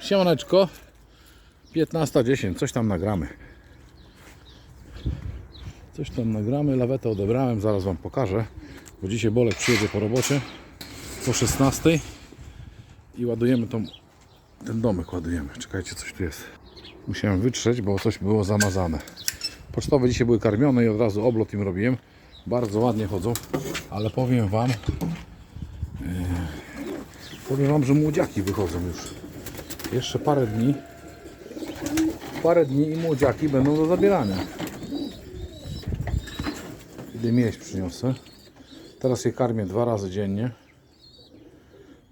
Siemaneczko. 15.10, coś tam nagramy. Coś tam nagramy, lawetę odebrałem, zaraz Wam pokażę. Bo dzisiaj Bolek przyjedzie po robocie po 16 i ładujemy tą, ten domek ładujemy. Czekajcie, coś tu jest. Musiałem wytrzeć, bo coś było zamazane. Pocztowe dzisiaj były karmione i od razu oblot im robiłem. Bardzo ładnie chodzą, ale powiem Wam, Powiem Wam, że młodziaki wychodzą już. Jeszcze parę dni. Parę dni i młodziaki będą do zabierania. Idę mieść przyniosę. Teraz je karmię dwa razy dziennie.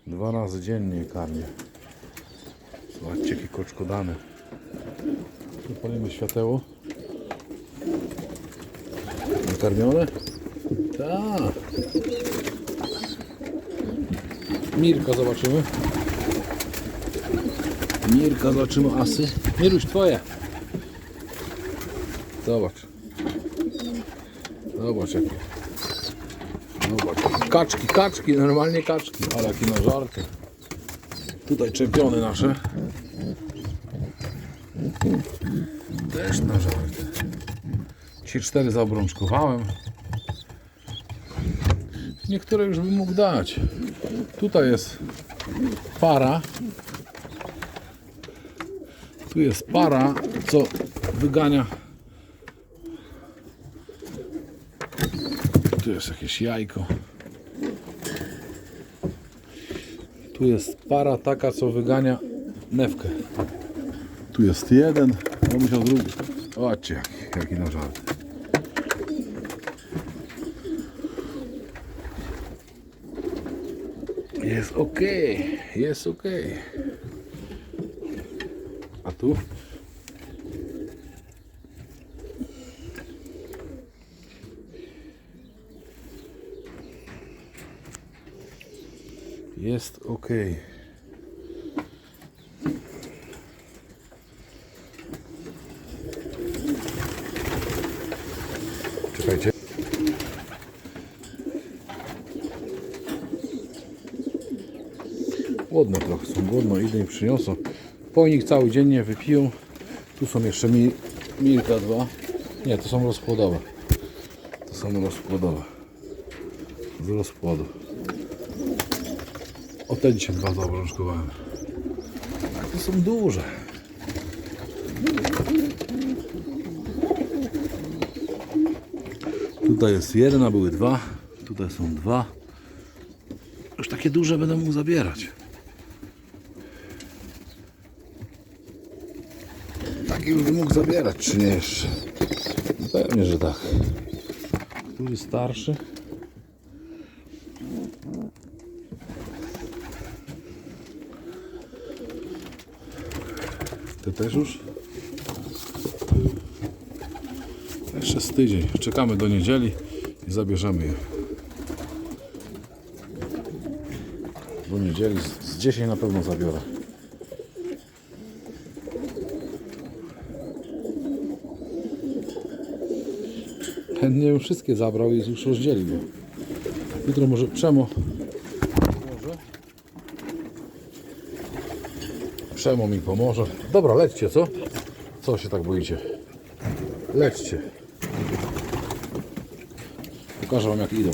Dwa razy dziennie je karmię. Zobaczcie jakie koczkodane. Tu palimy świateło. Nakarmione? Tak. Mirka zobaczymy. Mirka zobaczymy asy. Miruś twoje. Zobacz. Zobacz jakie. Zobacz. Kaczki, kaczki, normalnie kaczki. Ale jakie na żarty. Tutaj czempiony nasze. Też na żarty. Ci cztery zaobrączkowałem. Niektóre już bym mógł dać. Tutaj jest para. Tu jest para, co wygania. Tu jest jakieś jajko. Tu jest para taka, co wygania newkę. Tu jest jeden, no musiał drugi. Zobaczcie, jaki, jaki na żart. Jest ok, jest ok. Tu? Jest ok. Czekajcie. Głodne trochę są, głodno idę i przyniosą. Pojnik cały dzień nie wypiją. Tu są jeszcze mi, milka dwa. Nie, to są rozpłodowe. To są rozpłodowe. Z rozpłodu. O te dzisiaj dwa zaobrączkowałem. To są duże. Tutaj jest jeden, a były dwa. Tutaj są dwa. Już takie duże będę mógł zabierać. Takie już bym mógł zabierać, czy nie jeszcze? No Pewnie, że tak. Który starszy? Ty też już? Jeszcze z tydzień. Czekamy do niedzieli i zabierzemy je. Do niedzieli z- z 10 na pewno zabiorę. Chętnie bym wszystkie zabrał i już rozdzielił. Jutro może Przemo pomoże. Przemo mi pomoże. Dobra, lećcie, co? Co się tak boicie? Lećcie. Pokażę wam jak idą.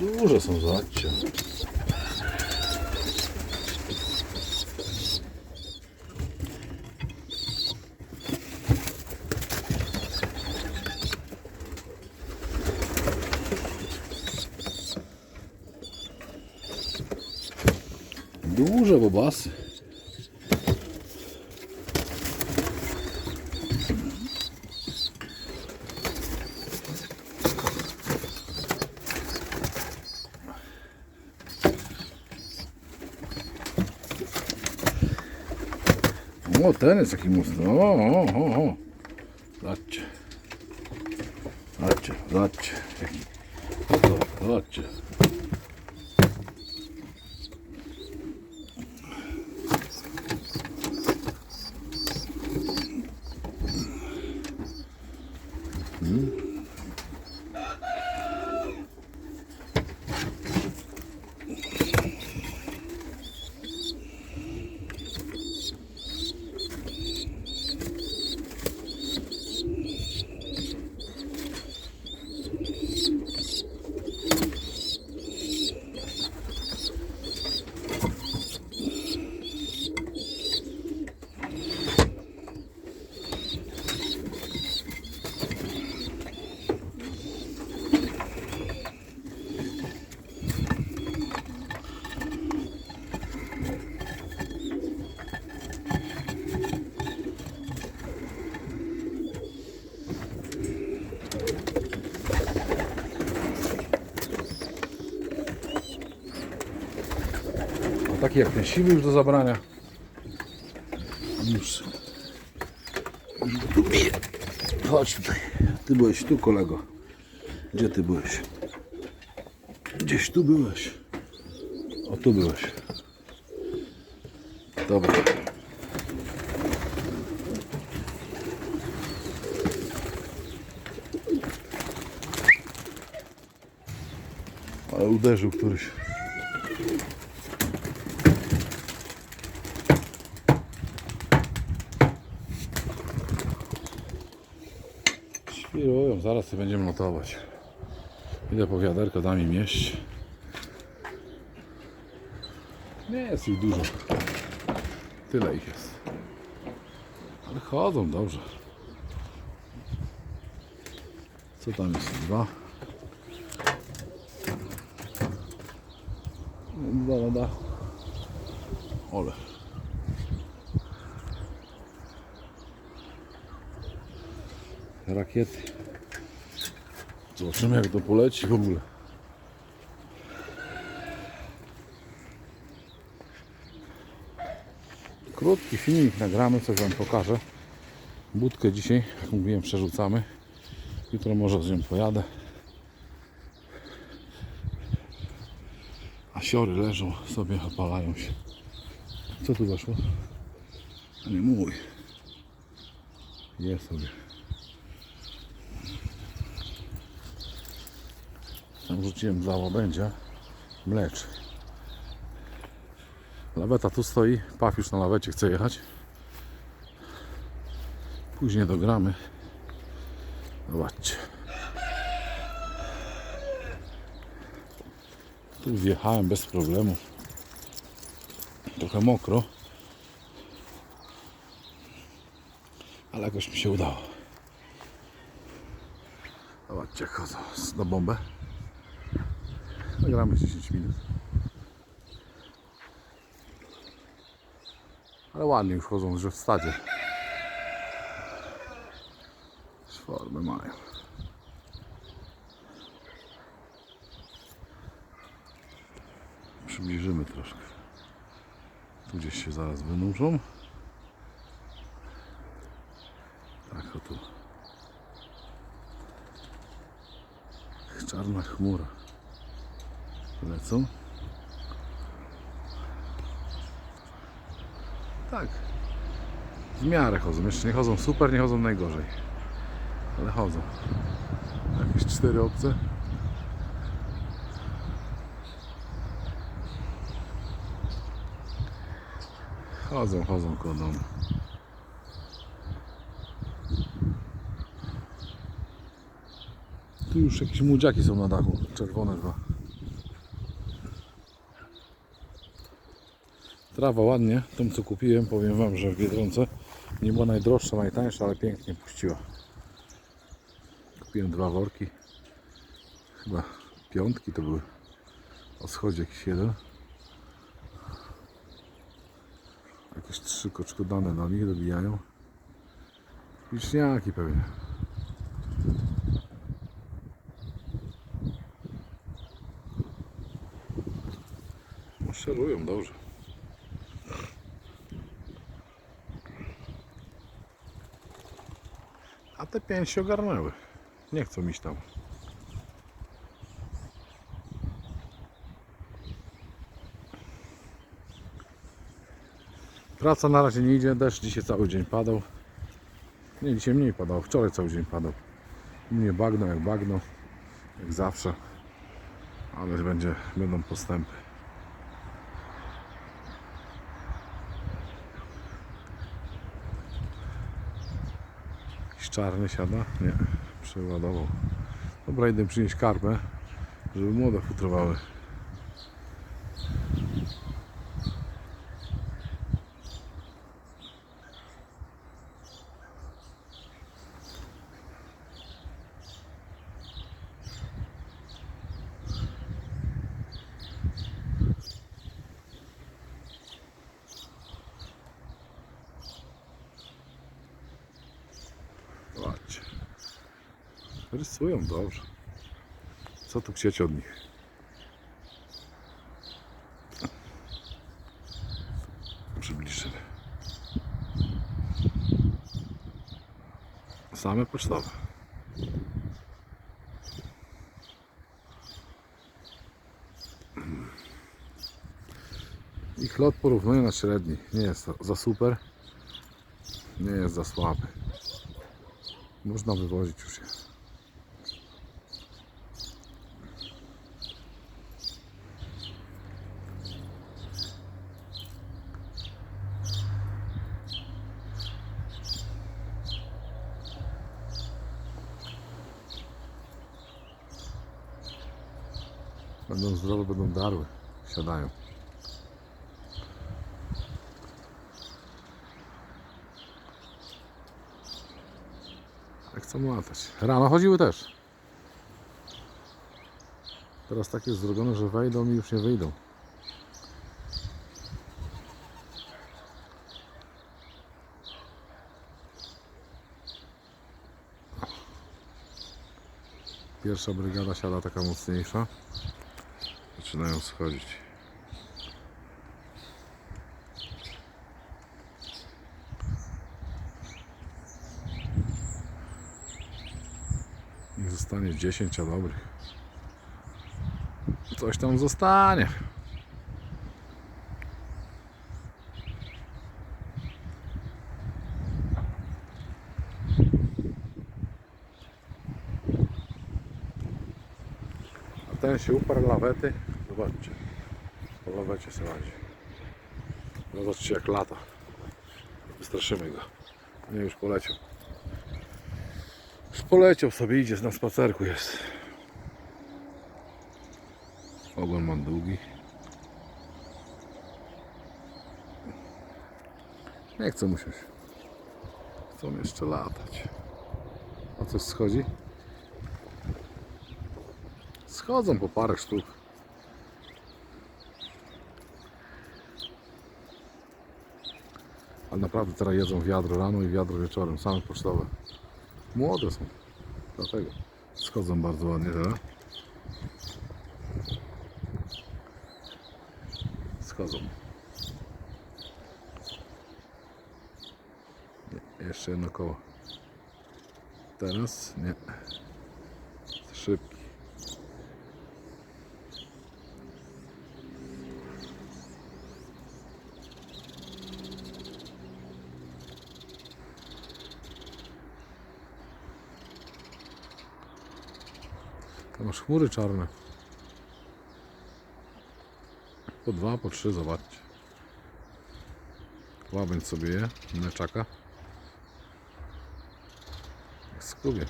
Tu. Duże są, zobaczcie. Duże bobasy. O, ten jest taki mocny. O, o, o, o. Zobaczcie. Zobaczcie, zobaczcie. Zobaczcie. Taki jak ten siwy już do zabrania. Już. już tu bije. Chodź tutaj. Ty byłeś tu, kolego. Gdzie ty byłeś? Gdzieś tu byłeś. O, tu byłeś. Dobra. Ale uderzył któryś. Zaraz sobie będziemy notować. Idę po wiaderko, dam im jeść. Nie jest ich dużo. Tyle ich jest. Ale chodzą dobrze. Co tam jest? Dwa. Dwa na dachu. Ole. Rakiety. Zobaczymy jak to poleci w ogóle. Krótki filmik nagramy, coś Wam pokażę. Budkę dzisiaj, jak mówiłem, przerzucamy. Jutro może z nią pojadę. A siory leżą sobie, opalają się. Co tu weszło? Nie mój. Je sobie. Tam rzuciłem dwa łabędzia. Mlecz. Laweta tu stoi. Paf już na lawecie chce jechać. Później dogramy. Zobaczcie. Tu wjechałem bez problemu. Trochę mokro. Ale jakoś mi się udało. Zobaczcie, chodzą na bombę. Nagramy 10 minut. Ale ładnie już chodzą, że w stadzie. Formę mają. Przybliżymy troszkę. Tu gdzieś się zaraz wynurzą. Tak, o tu. Czarna chmura. Lecą. Tak. W miarę chodzą. Jeszcze nie chodzą super, nie chodzą najgorzej. Ale chodzą. Jakieś cztery obce. Chodzą, chodzą koło domu. Tu już jakieś młodziaki są na dachu. Czerwone dwa. Trawa ładnie, tą co kupiłem, powiem Wam, że w Biedronce nie była najdroższa, najtańsza, ale pięknie puściła. Kupiłem dwa worki, chyba piątki to były, o schodzie jakiś jeden. Jakieś trzy koczkodane do nich dobijają. Wiśniaki pewnie. Maszerują dobrze. Te pięć się ogarnęły. Nie chcą iść tam. Praca na razie nie idzie, deszcz dzisiaj cały dzień padał. Nie, dzisiaj mniej padał, wczoraj cały dzień padał. Mnie bagno jak bagno, jak zawsze. Ale będzie, będą postępy. Jakiś czarny siada? Nie, przeładował. Dobra, idę przynieść karpę, żeby młode futrowały. Patrzcie. Rysują dobrze. Co tu chcieć od nich? Przybliżymy. Same pocztowe. Ich lot porównuje na średni. Nie jest za super, nie jest za słaby. Wywozić już je. Będą zdrowe, będą darły. Siadają. Chcą latać. Rano chodziły też. Teraz tak jest zrobione, że wejdą i już nie wyjdą. Pierwsza brygada siada taka mocniejsza. Zaczynają schodzić. Zostanie 10 dobrych. Coś tam zostanie. A ten się uparł lawety. Zobaczcie. Po lawecie sobie radzi. Zobaczcie jak lata. Wystraszymy go. Nie już poleciał. Poleciał sobie, idzie na spacerku jest. Ogon ma długi. Nie chcą mu się. Chcą jeszcze latać. A coś schodzi? Schodzą po parę sztuk. Ale naprawdę teraz jedzą wiadro rano i wiadro wieczorem, same pocztowe. Młode są. Dlatego schodzą bardzo ładnie teraz. Schodzą. Nie, jeszcze jedno koło. Teraz nie. Szybki. Tam masz chmury czarne. Po dwa, po trzy, zobaczcie. Łabędź sobie je, mleczaka. Jak.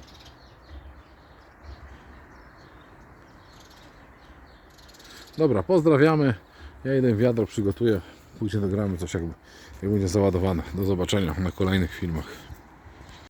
Dobra, pozdrawiamy. Ja jeden wiadro przygotuję. Później dogramy coś jakby, jak będzie załadowane. Do zobaczenia na kolejnych filmach.